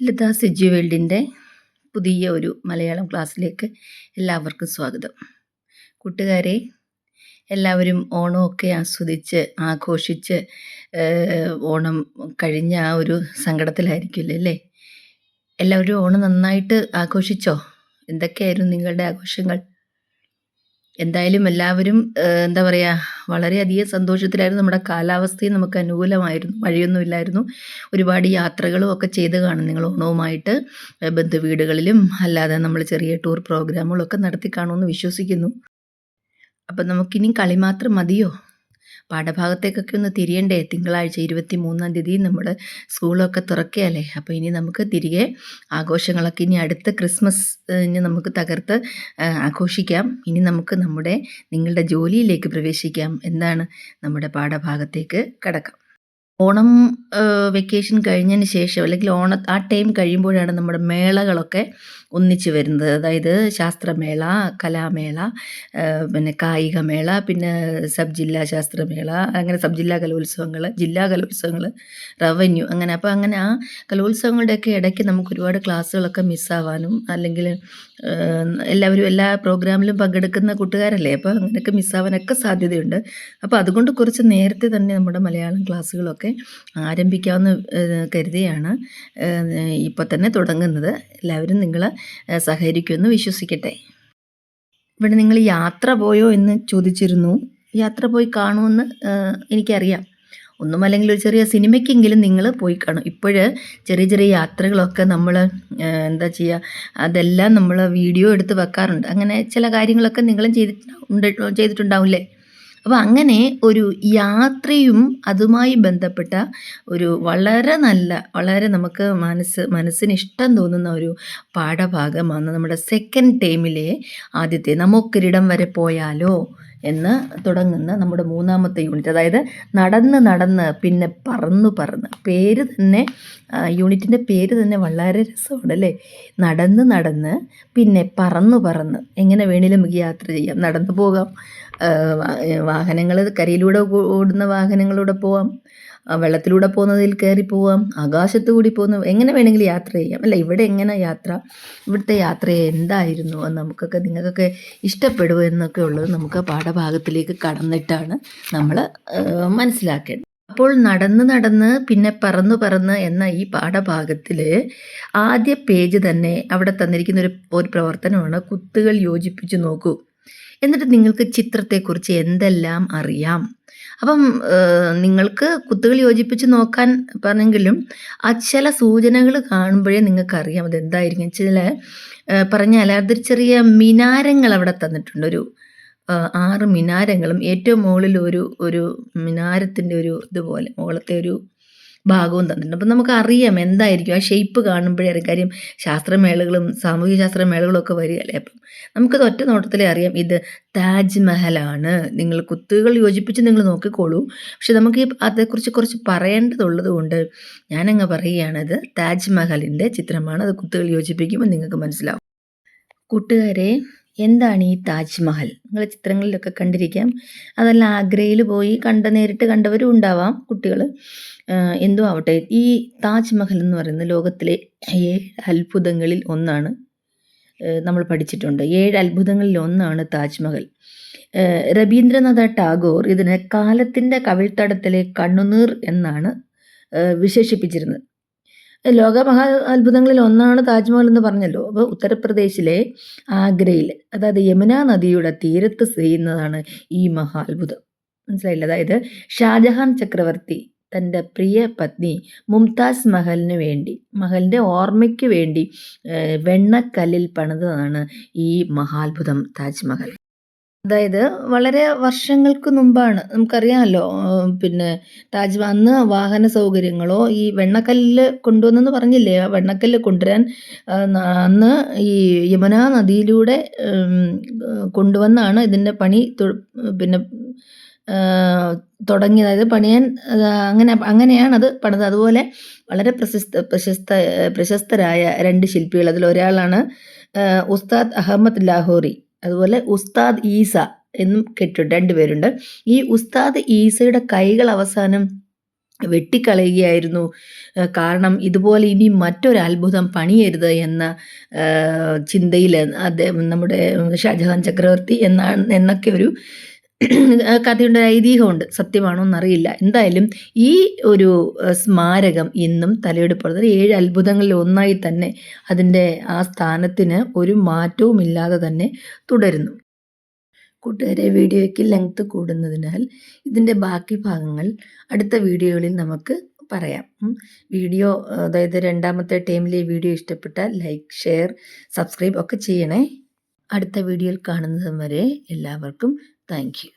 ലത സിജു വേൾഡിന്റെ പുതിയ ഒരു മലയാളം ക്ലാസ്സിലേക്ക് എല്ലാവർക്കും സ്വാഗതം. കൂട്ടുകാരെ എല്ലാവരും ഓണമൊക്കെ ആസ്വദിച്ച് ആഘോഷിച്ച് ഓണം കഴിഞ്ഞ ആ ഒരു സങ്കടത്തിലായിരിക്കുമല്ലോ അല്ലേ? എല്ലാവരും ഓണം നന്നായിട്ട് ആഘോഷിച്ചോ? എന്തൊക്കെയായിരുന്നു നിങ്ങളുടെ ആഘോഷങ്ങൾ? എന്തായാലും എല്ലാവരും എന്താ പറയുക വളരെയധികം സന്തോഷത്തിലായിരുന്നു. നമ്മുടെ കാലാവസ്ഥയും നമുക്ക് അനുകൂലമായിരുന്നു. മഴയൊന്നുമില്ലായിരുന്നു. ഒരുപാട് യാത്രകളും ഒക്കെ ചെയ്ത് കാണും നിങ്ങൾ ഓണവുമായിട്ട്. ബന്ധുവീടുകളിലും അല്ലാതെ നമ്മൾ ചെറിയ ടൂർ പ്രോഗ്രാമുകളൊക്കെ നടത്തി കാണുമെന്ന് വിശ്വസിക്കുന്നു. അപ്പം നമുക്കിനി കളി മാത്രം മതിയോ? പാഠഭാഗത്തേക്കൊക്കെ ഒന്ന് തിരിയണ്ടേ? തിങ്കളാഴ്ച ഇരുപത്തി മൂന്നാം തീയതി നമ്മൾ സ്കൂളൊക്കെ തുറക്കുകയല്ലേ അപ്പോൾ ഇനി നമുക്ക് തിരികെ ആഘോഷങ്ങളൊക്കെ ഇനി അടുത്ത ക്രിസ്മസ് ഇനി നമുക്ക് തകർത്ത് ആഘോഷിക്കാം. ഇനി നമുക്ക് നമ്മുടെ നിങ്ങളുടെ ജോലിയിലേക്ക് പ്രവേശിക്കാം. എന്താണ് നമ്മുടെ പാഠഭാഗത്തേക്ക് കടക്കാം? ഓണം വെക്കേഷൻ കഴിഞ്ഞതിന് ശേഷം അല്ലെങ്കിൽ ഓണ ആ ടൈം കഴിയുമ്പോഴാണ് നമ്മുടെ മേളകളൊക്കെ ഒന്നിച്ച് വരുന്നത്. അതായത് ശാസ്ത്രമേള കലാമേള പിന്നെ കായികമേള പിന്നെ സബ് ജില്ലാ ശാസ്ത്രമേള അങ്ങനെ സബ് ജില്ലാ കലോത്സവങ്ങൾ ജില്ലാ കലോത്സവങ്ങൾ റവന്യൂ അങ്ങനെ. അപ്പോൾ അങ്ങനെ ആ കലോത്സവങ്ങളുടെയൊക്കെ ഇടയ്ക്ക് നമുക്ക് ഒരുപാട് ക്ലാസ്സുകളൊക്കെ മിസ്സാവാനും അല്ലെങ്കിൽ എല്ലാവരും എല്ലാ പ്രോഗ്രാമിലും പങ്കെടുക്കുന്ന കൂട്ടുകാരല്ലേ? അപ്പോൾ അങ്ങനെയൊക്കെ മിസ്സാവാനൊക്കെ സാധ്യതയുണ്ട്. അപ്പോൾ അതുകൊണ്ട് കുറച്ച് നേരത്തെ തന്നെ നമ്മുടെ മലയാളം ക്ലാസ്സുകളൊക്കെ ആരംഭിക്കാമെന്ന് കരുതിയാണ് ഇപ്പോൾ തന്നെ തുടങ്ങുന്നത്. എല്ലാവരും നിങ്ങൾ സഹകരിക്കുമെന്ന് വിശ്വസിക്കട്ടെ. ഇവിടെ നിങ്ങൾ യാത്ര പോയോ എന്ന് ചോദിച്ചിരുന്നു. യാത്ര പോയി കാണുമെന്ന് എനിക്കറിയാം. ഒന്നും അല്ലെങ്കിൽ ഒരു ചെറിയ സിനിമയ്ക്കെങ്കിലും നിങ്ങൾ പോയി കാണും. ഇപ്പോൾ ചെറിയ ചെറിയ യാത്രകളൊക്കെ നമ്മൾ എന്താ ചെയ്യുക അതെല്ലാം നമ്മൾ വീഡിയോ എടുത്ത് വെക്കാറുണ്ട്. അങ്ങനെ ചില കാര്യങ്ങളൊക്കെ നിങ്ങളും ചെയ്തിട്ടുണ്ട് ചെയ്തിട്ടുണ്ടാവില്ലേ? അപ്പോൾ അങ്ങനെ ഒരു യാത്രയും അതുമായി ബന്ധപ്പെട്ട ഒരു വളരെ നല്ല വളരെ നമുക്ക് മനസ്സ് മനസ്സിന് ഇഷ്ടം തോന്നുന്ന ഒരു പാഠഭാഗമാണ് നമ്മുടെ സെക്കൻഡ് ടേമിലെ ആദ്യത്തെ നമുക്കൊരിടം വരെ പോയാലോ? എന്ന് തുടങ്ങുന്ന നമ്മുടെ മൂന്നാമത്തെ യൂണിറ്റ് അതായത് നടന്ന് നടന്ന് പിന്നെ പറന്നു പറന്ന്. പേര് തന്നെ യൂണിറ്റിന്റെ പേര് തന്നെ വളരെ രസമാണ് അല്ലേ? നടന്ന് നടന്ന് പിന്നെ പറന്നു പറന്ന്. എങ്ങനെ വേണേലും നമുക്ക് യാത്ര ചെയ്യാം. നടന്നു പോകാം. വാഹനങ്ങൾ കരയിലൂടെ ഓടുന്ന വാഹനങ്ങളിലൂടെ പോവാം. വെള്ളത്തിലൂടെ പോകുന്നതിൽ കയറി പോവാം ആകാശത്തു കൂടി പോകുന്ന എങ്ങനെ വേണമെങ്കിലും യാത്ര ചെയ്യാം. അല്ല ഇവിടെ എങ്ങനെ യാത്ര ഇവിടുത്തെ യാത്ര എന്തായിരുന്നു നമുക്കൊക്കെ നിങ്ങൾക്കൊക്കെ ഇഷ്ടപ്പെടുമോ എന്നൊക്കെ ഉള്ളത് നമുക്ക് പാഠഭാഗത്തിലേക്ക് കടന്നിട്ടാണ് നമ്മൾ മനസ്സിലാക്കേണ്ടത്. അപ്പോൾ നടന്ന് നടന്ന് പിന്നെ പറന്ന് പറന്ന് എന്ന ഈ പാഠഭാഗത്തിൽ ആദ്യ പേജ് തന്നെ അവിടെ തന്നിരിക്കുന്ന ഒരു ഒരു പ്രവർത്തനമാണ് കുത്തുകൾ യോജിപ്പിച്ച് നോക്കൂ. എന്നിട്ട് നിങ്ങൾക്ക് ചിത്രത്തെക്കുറിച്ച് എന്തെല്ലാം അറിയാം? അപ്പം നിങ്ങൾക്ക് കുത്തുകൾ യോജിപ്പിച്ച് നോക്കാൻ പറഞ്ഞെങ്കിലും ആ ചില സൂചനകൾ കാണുമ്പോഴേ നിങ്ങൾക്കറിയാം അതെന്തായിരിക്കും. ചില പറഞ്ഞാൽ അതൊരു ചെറിയ മിനാരങ്ങൾ അവിടെ തന്നിട്ടുണ്ട്. ഒരു ആറ് മിനാരങ്ങളും ഏറ്റവും മുകളിൽ ഒരു ഒരു മിനാരത്തിന്റെ ഒരു ഇതുപോലെ മുകളത്തെ ഒരു ഭാഗവും തന്നിട്ടുണ്ട്. അപ്പം നമുക്ക് അറിയാം എന്തായിരിക്കും ആ ഷേപ്പ് കാണുമ്പോഴേ കാര്യം ശാസ്ത്രമേളകളും സാമൂഹിക ശാസ്ത്രമേളകളും ഒക്കെ വരികയല്ലേ. അപ്പം നമുക്കത് ഒറ്റ നോട്ടത്തിലേ അറിയാം. ഇത് താജ്മഹലാണ് നിങ്ങൾ കുത്തുകൾ യോജിപ്പിച്ച് നിങ്ങൾ നോക്കിക്കോളൂ. പക്ഷെ നമുക്ക് ഈ അതേക്കുറിച്ച് കുറച്ച് പറയേണ്ടതുള്ളത് കൊണ്ട് ഞാനങ്ങ് പറയുകയാണത് താജ്മഹലിന്റെ ചിത്രമാണ്. അത് കുത്തുകൾ യോജിപ്പിക്കുമ്പോൾ നിങ്ങൾക്ക് മനസ്സിലാവും. കൂട്ടുകാരെ എന്താണ് ഈ താജ്മഹൽ? നിങ്ങൾ ചിത്രങ്ങളിലൊക്കെ കണ്ടിരിക്കാം. അതല്ല ആഗ്രയിൽ പോയി കണ്ട നേരിട്ട് കണ്ടവരും ഉണ്ടാവാം കുട്ടികൾ എന്തോ ആവട്ടെ ഈ താജ്മഹൽ എന്ന് പറയുന്നത് ലോകത്തിലെ ഏഴ് അത്ഭുതങ്ങളിൽ ഒന്നാണ് നമ്മൾ പഠിച്ചിട്ടുണ്ട്. ഏഴ് അത്ഭുതങ്ങളിൽ ഒന്നാണ് താജ്മഹൽ. രവീന്ദ്രനാഥ ടാഗോർ ഇതിനെ കാലത്തിന്റെ കവിൾത്തടത്തിലെ കണ്ണുനീർ എന്നാണ് വിശേഷിപ്പിച്ചിരുന്നത്. ലോക മഹാ അത്ഭുതങ്ങളിൽ ഒന്നാണ് താജ്മഹൽ എന്ന് പറഞ്ഞല്ലോ. അപ്പോൾ ഉത്തർപ്രദേശിലെ ആഗ്രയിൽ അതായത് യമുന നദിയുടെ തീരത്ത് സ്ഥിതി ചെയ്യുന്നതാണ് ഈ മഹാ അത്ഭുതം മനസ്സിലായില്ല? അതായത് ഷാജഹാൻ ചക്രവർത്തി തന്റെ പ്രിയ പത്നി മുംതാസ് മഹലിന് വേണ്ടി മഹലിന്റെ ഓർമ്മയ്ക്ക് വേണ്ടി വെണ്ണക്കല്ലിൽ പണിതതാണ് ഈ മഹാത്ഭുതം താജ്മഹൽ. അതായത് വളരെ വർഷങ്ങൾക്ക് മുമ്പാണ്. നമുക്കറിയാമല്ലോ പിന്നെ താജ് അന്ന് വാഹന സൗകര്യങ്ങളോ ഈ വെണ്ണക്കല്ല് കൊണ്ടുവന്നെന്ന് പറഞ്ഞില്ലേ? ആ വെണ്ണക്കല്ല് കൊണ്ടുവരാൻ അന്ന് ഈ യമുന നദിയിലൂടെ കൊണ്ടുവന്നാണ് ഇതിന്റെ പണി പിന്നെ തുടങ്ങി അതായത് പണിയാൻ അങ്ങനെ അങ്ങനെയാണ് അത് പണിത് അതുപോലെ വളരെ പ്രശസ്ത പ്രശസ്ത പ്രശസ്തരായ രണ്ട് ശില്പികൾ. അതിലൊരാളാണ് ഉസ്താദ് അഹമ്മദ് ലാഹോറി. അതുപോലെ ഉസ്താദ് ഈസ എന്നും കെട്ടിട്ട് രണ്ടുപേരുണ്ട് ഈ ഉസ്താദ് ഈസയുടെ കൈകൾ അവസാനം വെട്ടിക്കളയുകയായിരുന്നു. കാരണം ഇതുപോലെ ഇനി മറ്റൊരു അത്ഭുതം പണിയരുത് എന്ന ചിന്തയിൽ അദ്ദേഹം നമ്മുടെ ഷാജഹാൻ ചക്രവർത്തി എന്നാണ് എന്നൊക്കെ ഒരു കഥയുണ്ട് ഐതിഹ്യമുണ്ട്. സത്യമാണോ എന്നറിയില്ല. എന്തായാലും ഈ ഒരു സ്മാരകം ഇന്നും തലയെടുപ്പുള്ളത് ഏഴ് അത്ഭുതങ്ങളിൽ ഒന്നായി തന്നെ അതിന്റെ ആ സ്ഥാനത്തിന് ഒരു മാറ്റവും ഇല്ലാതെ തന്നെ തുടരുന്നു. കൂട്ടുകാരെ വീഡിയോയ്ക്ക് ലെങ്ത്ത് കൂടുന്നതിനാൽ ഇതിന്റെ ബാക്കി ഭാഗങ്ങൾ അടുത്ത വീഡിയോകളിൽ നമുക്ക് പറയാം. വീഡിയോ അതായത് രണ്ടാമത്തെ ടൈമിലെ വീഡിയോ ഇഷ്ടപ്പെട്ടാൽ ലൈക്ക് ഷെയർ സബ്സ്ക്രൈബ് ഒക്കെ ചെയ്യണേ. അടുത്ത വീഡിയോയിൽ കാണുന്നത് വരെ എല്ലാവർക്കും Thank you.